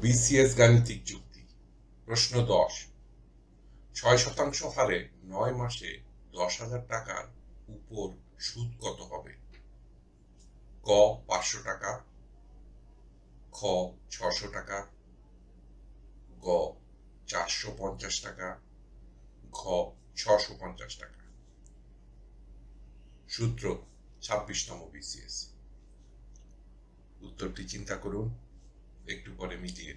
BCS গাণিতিক যুক্তি। প্রশ্ন দশ। ছয় শতাংশ হারে নয় মাসে দশ হাজার টাকার উপর সুদ কত হবে? ক, পাঁচশো টাকা, খ, ছশো টাকা, গ, চারশো পঞ্চাশ টাকা, ঘ, ছশো পঞ্চাশ টাকা। সূত্র, ছাব্বিশতম বিসিএস। উত্তরটি চিন্তা করুন। পরে মিটিয়ে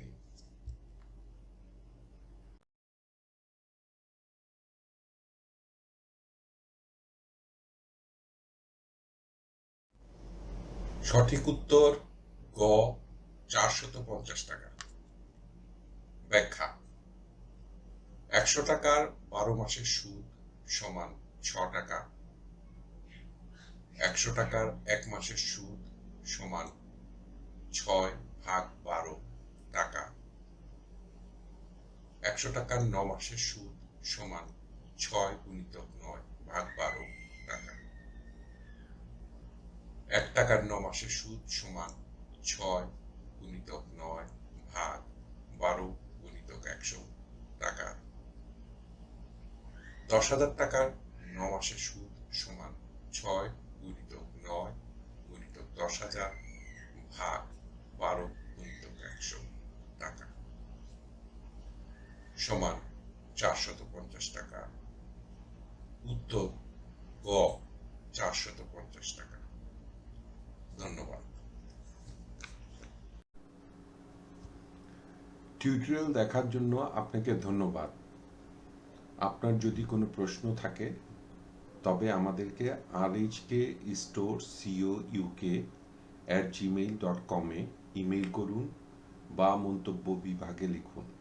সঠিক উত্তর, গ, চারশত পঞ্চাশ টাকা। ব্যাখ্যা, একশো টাকার বারো মাসের সুদ সমান ছ টাকা। একশো টাকার এক মাসের সুদ সমান ছয় ভাগ বারো টাকা একশো টাকার ন মাসের সুদ সমান ছয় গুণিতক নয় ভাগ বারো টাকা। এক টাকার ন মাসের সুদ সমান ছয় গুণিতক নয় ভাগ বারো গুণিতক একশো টাকা। দশ হাজার টাকার ন মাসের সুদ সমান ছয় গুণিতক নয় গুণিতক দশ হাজার ভাগ বারো গুণিতক একশো টাকা সমান চারশত পঞ্চাশ টাকা। উত্তর গ চারশত পঞ্চাশ টাকা। ধন্যবাদ। টিউটোরিয়াল দেখার জন্য আপনাকে ধন্যবাদ। আপনার যদি কোনো প্রশ্ন থাকে, তবে আমাদেরকে আর H K store co UK at Gmail dot কমে ইমেল করুন বা মন্তব্য বিভাগে লিখুন।